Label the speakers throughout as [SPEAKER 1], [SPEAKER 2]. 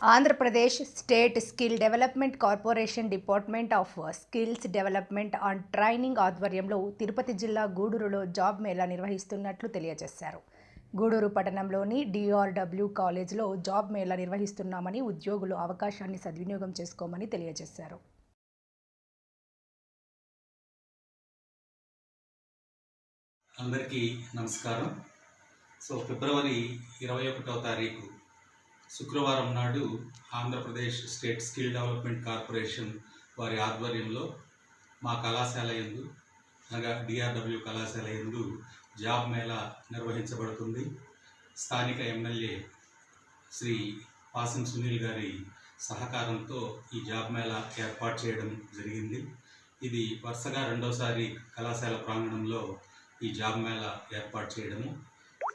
[SPEAKER 1] Andhra Pradesh state skill development corporation department of skills development and training ఆధ్వర్యంలో తిరుపతి జిల్లా గూడూరులో job Mela నిర్వహిస్తున్నట్లు తెలియజేశారు. గూడూరు పట్టణంలోని డిఆర్డబ్ల్యూ కాలేజ్లో జాబ్ మేళా నిర్వహిస్తున్నామని ఉద్యోగులు అవకాశాన్ని సద్వినియోగం చేసుకోమని తెలియజేశారు.
[SPEAKER 2] అందరికీ నమస్కారం. సో ఫిబ్రవరి ఇరవై ఒకటవ తారీఖు శుక్రవారం నాడు Andhra Pradesh state skill development corporation వారి ఆధ్వర్యంలో మా కళాశాల యందు అనగా డిఆర్డబ్ల్యూ కళాశాల యందు జాబ్ మేళా నిర్వహించబడుతుంది. స్థానిక ఎమ్మెల్యే శ్రీ పాసం సునీల్ గారి సహకారంతో ఈ జాబ్ మేళా ఏర్పాటు చేయడం జరిగింది. ఇది వరుసగా రెండోసారి కళాశాల ప్రాంగణంలో ఈ జాబ్ మేళా ఏర్పాటు చేయడము.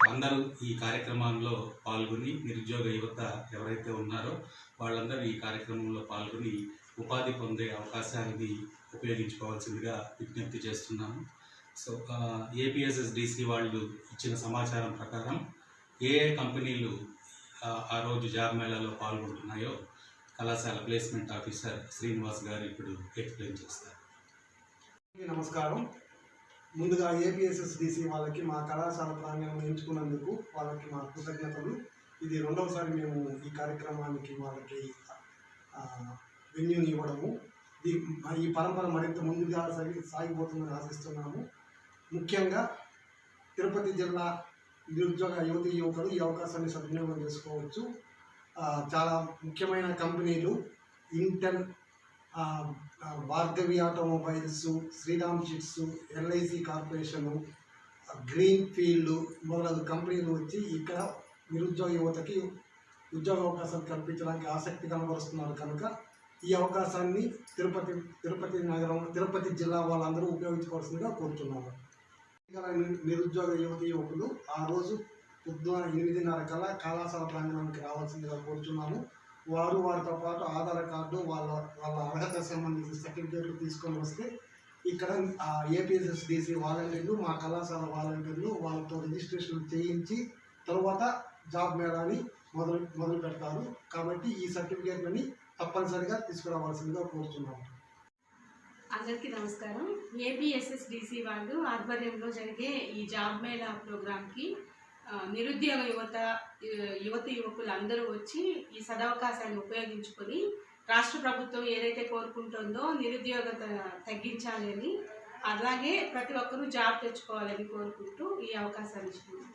[SPEAKER 2] అందరూ ఈ కార్యక్రమంలో పాల్గొని నిరుద్యోగ యువత ఎవరైతే ఉన్నారో వాళ్ళందరూ ఈ కార్యక్రమంలో పాల్గొని ఉపాధి పొందే అవకాశాన్ని ఉపయోగించుకోవాల్సిందిగా విజ్ఞప్తి చేస్తున్నాము. సో ఏపీఎస్ఎస్డిసి వాళ్ళు ఇచ్చిన సమాచారం ప్రకారం ఏ కంపెనీలు ఆ, రోజు జాబ్ మేళాలో పాల్గొంటున్నాయో కళాశాల ప్లేస్మెంట్ ఆఫీసర్ శ్రీనివాస్ గారు ఇప్పుడు ఎక్స్ప్లెయిన్ చేస్తారు.
[SPEAKER 3] నమస్కారం. ముందుగా ఏపీఎస్ఎస్డిసి వాళ్ళకి మా కళాశాల ప్రాంగణం ఎంచుకున్నందుకు వాళ్ళకి మా కృతజ్ఞతలు. ఇది రెండవసారి మేము ఈ కార్యక్రమానికి వాళ్ళకి వెన్యూని ఇవ్వడము. ఈ ఈ పరంపర మరింత ముందుగా సాగి సాగిపోతుందని ఆశిస్తున్నాము. ముఖ్యంగా తిరుపతి జిల్లా నిరుద్యోగ యువతి యువకులు ఈ అవకాశాన్ని సద్వినియోగం చేసుకోవచ్చు. చాలా ముఖ్యమైన కంపెనీలు inter Bhargavi automobiles Sriram chits LIC corporation green field మొదలగు కంపెనీలు వచ్చి ఇక్కడ నిరుద్యోగ యువతకి ఉద్యోగ అవకాశాలు కల్పించడానికి ఆసక్తి కనబరుస్తున్నారు కనుక ఈ అవకాశాన్ని తిరుపతి తిరుపతి నగరం తిరుపతి జిల్లా వాళ్ళందరూ ఉపయోగించుకోవాల్సిందిగా కోరుతున్నాము. నిరుద్యోగ యువతి యువకులు ఆ రోజు పొద్దున ఎనిమిదిన్నర కల కళాశాల ప్రాంగణానికి రావాల్సిందిగా కోరుతున్నాము వారు వారితో పాటు ఆధార్ కార్డు వాళ్ళ వాళ్ళ అర్హత సంబంధించిన సర్టిఫికేట్లు తీసుకొని వస్తే ఇక్కడ ఏపీఎస్ఎస్డిసి వాలంటీర్లు మా కళాశాల వాలంటీర్లు వాళ్ళతో రిజిస్ట్రేషన్ చేయించి తర్వాత జాబ్ మేళాని మొదలు మొదలు పెడతారు. కాబట్టి ఈ సర్టిఫికేట్లని తప్పనిసరిగా తీసుకురావాల్సిందిగా కోరుతున్నాము.
[SPEAKER 4] అందరికీ నమస్కారం. ఏపీఎస్ఎస్డిసి వాళ్ళు ఆధ్వర్యంలో జరిగే ఈ జాబ్ మేళా ప్రోగ్రామ్కి నిరుద్యోగ యువత యువత యువకులు అందరూ వచ్చి ఈ సదవకాశాన్ని ఉపయోగించుకొని రాష్ట్ర ప్రభుత్వం ఏదైతే కోరుకుంటుందో నిరుద్యోగత తగ్గించాలి అని అలాగే ప్రతి ఒక్కరూ జాబ్ తెచ్చుకోవాలని కోరుకుంటూ ఈ అవకాశాన్ని ఇచ్చింది